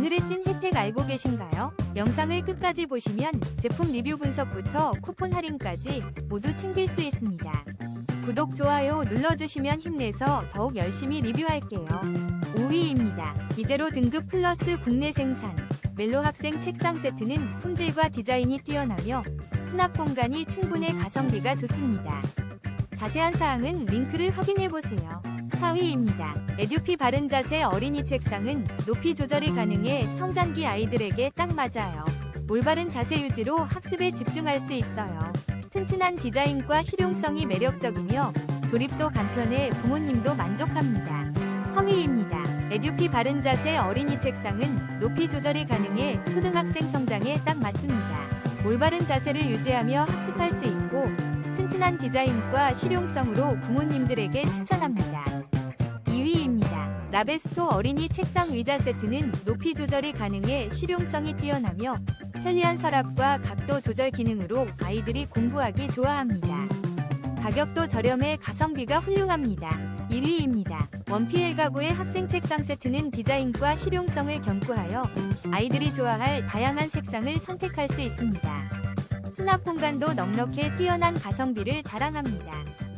오늘의 찐 혜택 알고 계신가요? 영상을 끝까지 보시면 제품 리뷰 분석부터 쿠폰 할인까지 모두 챙길 수 있습니다. 구독, 좋아요 눌러주시면 힘내서 더욱 열심히 리뷰할게요. 5위입니다. 이제로 등급 플러스 국내 생산. 멜로 학생 책상 세트는 품질과 디자인이 뛰어나며 수납 공간이 충분해 가성비가 좋습니다. 자세한 사항은 링크를 확인해 보세요. 4위입니다. 에듀피 바른 자세 어린이 책상은 높이 조절이 가능해 성장기 아이들에게 딱 맞아요. 올바른 자세 유지로 학습에 집중할 수 있어요. 튼튼한 디자인과 실용성이 매력적이며 조립도 간편해 부모님도 만족합니다. 3위입니다. 에듀피 바른 자세 어린이 책상은 높이 조절이 가능해 초등학생 성장에 딱 맞습니다. 올바른 자세를 유지하며 학습할 수 있고 튼튼한 디자인과 실용성으로 부모님들에게 추천합니다. 2위입니다. 라베스토 어린이 책상 의자 세트는 높이 조절이 가능해 실용성이 뛰어나며 편리한 서랍과 각도 조절 기능으로 아이들이 공부하기 좋아합니다. 가격도 저렴해 가성비가 훌륭합니다. 1위입니다. 원피엘 가구의 학생 책상 세트는 디자인과 실용성을 겸비하여 아이들이 좋아할 다양한 색상을 선택할 수 있습니다. 수납 공간도 넉넉해 뛰어난 가성비를 자랑합니다.